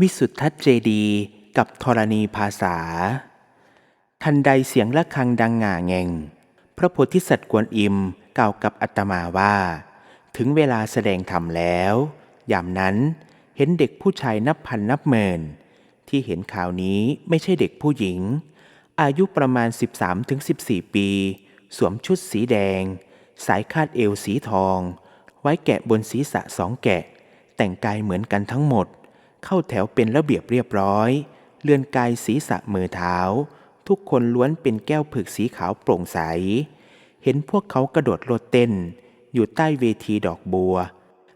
วิสุทธัจเจดีกับธรณีภาษา ทันใดเสียงะระฆังดังง่าแงง พระโพธิสัตว์กวนอิมกล่าวกับอาตมาว่า ถึงเวลาแสดงธรรมแล้ว ยามนั้นเห็นเด็กผู้ชายนับพันนับหมื่น ที่เห็นข่าวนี้ไม่ใช่เด็กผู้หญิง อายุประมาณ 13-14 ปี สวมชุดสีแดง สายคาดเอวสีทอง ไว้แกะบนศีรษะสองแกะ แต่งกายเหมือนกันทั้งหมด เข้าแถวเป็นระเบียบเรียบร้อย เลื่อนกายศีรษะมือเท้า ทุกคนล้วนเป็นแก้วผึกสีขาวโปร่งใส เห็นพวกเขากระโดดโลดเต้น อยู่ใต้เวทีดอกบัว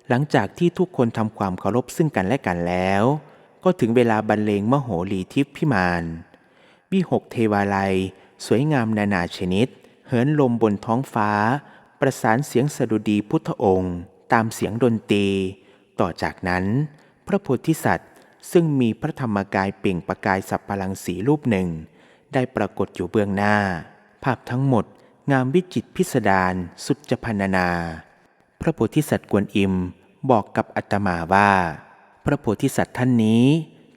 หลังจากที่ทุกคนทำความเคารพซึ่งกันและกันแล้ว ก็ถึงเวลาบรรเลงมโหรีทิพย์พิมานวิหกเทวาลัย สวยงามนานาชนิด เหินลมบนท้องฟ้า ประสานเสียงสดุดีพุทธองค์ ตามเสียงดนตรี ต่อจากนั้น พระโพธิสัตว์ ซึ่งมีพระธรรมกายเปล่งประกายสับพลังสีรูปหนึ่ง ได้ปรากฏอยู่เบื้องหน้า ภาพทั้งหมดงามวิจิตพิสดารสุดจะพรรณนา พระโพธิสัตว์กวนอิมบอกกับอาตมาว่า พระโพธิสัตว์ท่านนี้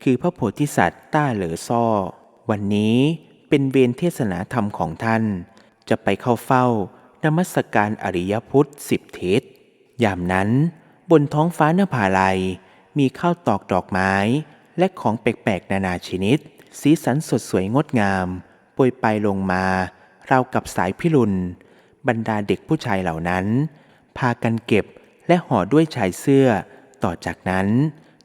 คือพระโพธิสัตว์ต้าเหลอซ่อ วันนี้เป็นเวรเทศนาธรรมของท่าน จะไปเข้าเฝ้านมัสการอริยพุทธสิบทิศยามนั้นบนท้องฟ้านภาลัย มีข้าวตอกดอกไม้ และของแปลกๆ นานาชนิด สีสันสดสวยงดงามปรยไปลงมาราวกับสายพิรุณบรรดาเด็กผู้ชายเหล่านั้น พากันเก็บและห่อด้วยชายเสื้อ ต่อจากนั้น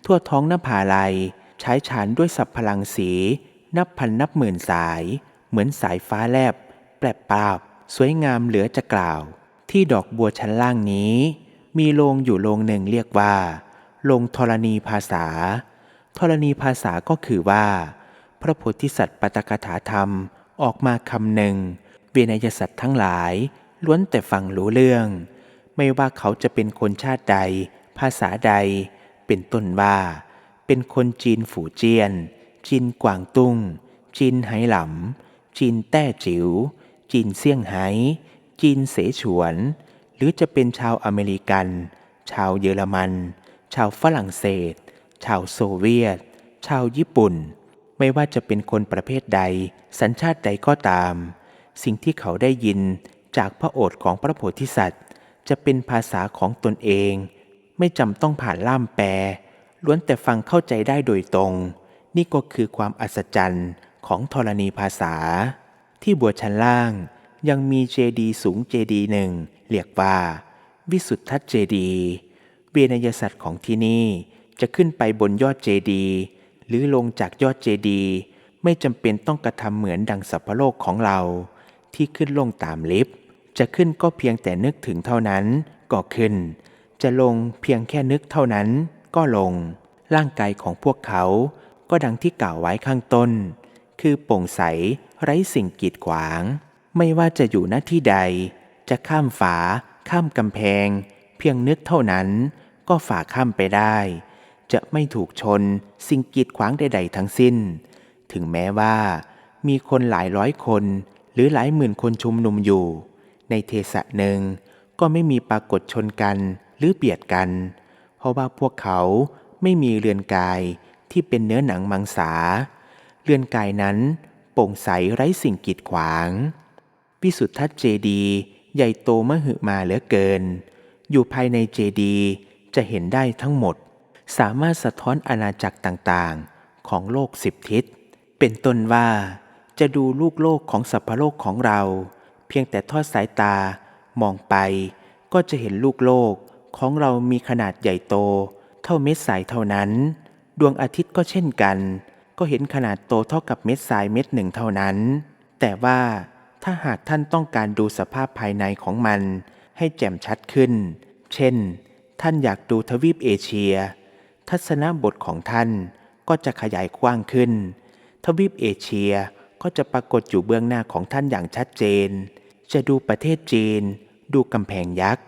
ทั่วท้องนภาลัยใช้ฉานด้วยสับพลังสี นับพันนับหมื่นสาย เหมือนสายฟ้าแลบ แปลบปราบ สวยงามเหลือจะกล่าว ที่ดอกบัวชั้นล่างนี้ มีโรงอยู่โรงหนึ่งเรียกว่า โรงธรณีภาษา ธรณีภาษาก็คือว่า พระโพธิสัตว์ปตกถาธรรมออกมาคำหนึ่ง เวนยสัตว์ทั้งหลาย ล้วนแต่ฟังรู้เรื่อง ไม่ว่าเขาจะเป็นคนชาติใด ภาษาใด เป็นต้นว่า เป็นคนจีนฝูเจียน จีนกวางตุ้ง จีนไหหลำจีนแต้จิ๋ว จีนเซี่ยงไฮ้จีนเสฉวน หรือจะเป็นชาวอเมริกัน ชาวเยอรมัน ชาวฝรั่งเศส ชาวโซเวียต ชาวญี่ปุ่น ไม่ว่าจะเป็นคนประเภทใด สัญชาติใดก็ตาม สิ่งที่เขาได้ยินจากพระโอษฐ์ของพระโพธิสัตว์ จะเป็นภาษาของตนเอง ไม่จำต้องผ่านล่ามแปล ล้วนแต่ฟังเข้าใจได้โดยตรง นี่ก็คือความอัศจรรย์ของธรณีภาษา ที่บัวชั้นล่างยังมีเจดีสูงเจดีหนึ่งเรียกว่า วิสุทธเจดีย์ เวนยสัตว์ของที่นี่จะขึ้นไปบนยอดเจดีหรือลงจากยอดเจดีไม่จำเป็นต้องกระทำเหมือนดังสัพพโลกของเรา ที่ขึ้นลงตามลิฟต์จะขึ้นก็เพียงแต่นึกถึงเท่านั้นก็ขึ้น จะลงเพียงแค่นึกเท่านั้นก็ลง ร่างกายของพวกเขา ก็ดังที่กล่าวไว้ข้างต้น คือโปร่งใสไร้สิ่งกีดขวาง ไม่ว่าจะอยู่หน้าที่ใด จะข้ามฝา ข้ามกำแพง เพียงนึกเท่านั้น ก็ฝ่าข้ามไปได้ จะไม่ถูกชนสิ่งกีดขวางใด ๆ ทั้งสิ้น ถึงแม้ว่า มีคนหลายร้อยคน หรือหลายหมื่นคนชุมนุมอยู่ ในเทศะหนึ่งก็ไม่มีปรากฏชนกันหรือเบียดกัน เพราะว่าพวกเขาไม่มีเรือนกายที่เป็นเนื้อหนังมังสา เรือนกายนั้นโปร่งใสไร้สิ่งกีดขวางวิสุทธัจเจดีย์ใหญ่โตมหึมาเหลือเกิน อยู่ภายในเจดีย์ จะเห็นได้ทั้งหมด สามารถสะท้อนอาณาจักรต่างๆ ของโลกสิบทิศ เป็นต้นว่า จะดูลูกโลกของสัพพโลกของเรา เพียงแต่ทอดสายตามองไป ก็จะเห็นลูกโลกของเรามีขนาดใหญ่โต เท่าเม็ดทรายเท่านั้น ดวงอาทิตย์ก็เช่นกัน ก็เห็นขนาดโตเท่ากับเม็ดทรายเม็ดหนึ่งเท่านั้น แต่ว่าถ้าหากท่านต้องการดูสภาพภายในของมันให้แจ่มชัดขึ้น เช่น ท่านอยากดูทวีปเอเชีย ทัศนบทของท่านก็จะขยายกว้างขึ้น ทวีปเอเชียก็จะปรากฏอยู่เบื้องหน้าของท่านอย่างชัดเจน จะดูประเทศจีน ดูกำแพงยักษ์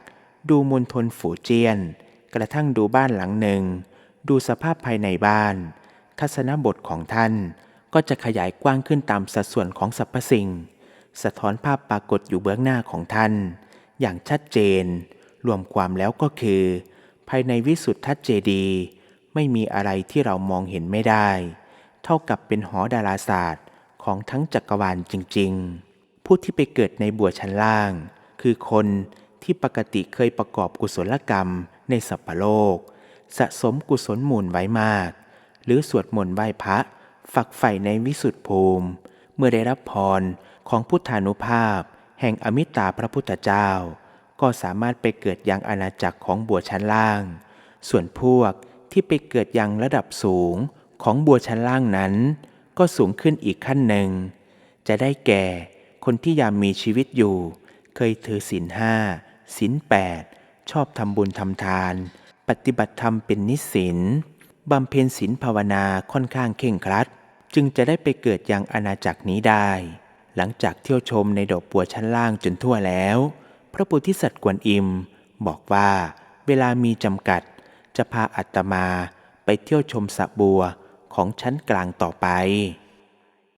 ดูมณฑลฝูเจียน กระทั่งดูบ้านหลังหนึ่ง ดูสภาพภายในบ้าน ทัศนบทของท่านก็จะขยายกว้างขึ้นตามสัดส่วนของสรรพสิ่ง สะท้อนภาพปรากฏอยู่เบื้องหน้าของท่าน อย่างชัดเจน รวมความแล้วก็คือ ภายในวิสุทธัเจดีไม่มีอะไรที่เรามองเห็นไม่ได้ เท่ากับเป็นหอดาราศาสตร์ของทั้งจักรวาลจริง ๆ ผู้ที่ไปเกิดในบัวชั้นล่าง คือคนที่ปกติเคยประกอบกุศลกรรมในสัพพโลก สะสมกุศลมูลไว้มาก หรือสวดมนต์ไหว้พระ ฝักใฝ่ในวิสุทธิภูมิ เมื่อได้รับพรของพุทธานุภาพ แห่งอมิตาพระพุทธเจ้า ก็สามารถไปเกิดยังอาณาจักรของบัวชั้นล่าง ส่วนพวกที่ไปเกิดยังระดับสูงของบัวชั้นล่างนั้น ก็สูงขึ้นอีกขั้นหนึ่ง จะได้แก่คนที่ยามมีชีวิตอยู่ เคยถือศีลห้าศีลแปดชอบทำบุญทำทาน ปฏิบัติธรรมเป็นนิสินบำเพ็ญศีลภาวนาค่อนข้างเข่งครัด จึงจะได้ไปเกิดยังอาณาจักรนี้ได้ หลังจากเที่ยวชมในดอกบัวชั้นล่างจนทั่วแล้ว พระโพธิสัตว์กวนอิม บอกว่า เวลามีจำกัด จะพาอัตมาไปเที่ยวชมสระบัวของชั้นกลางต่อไป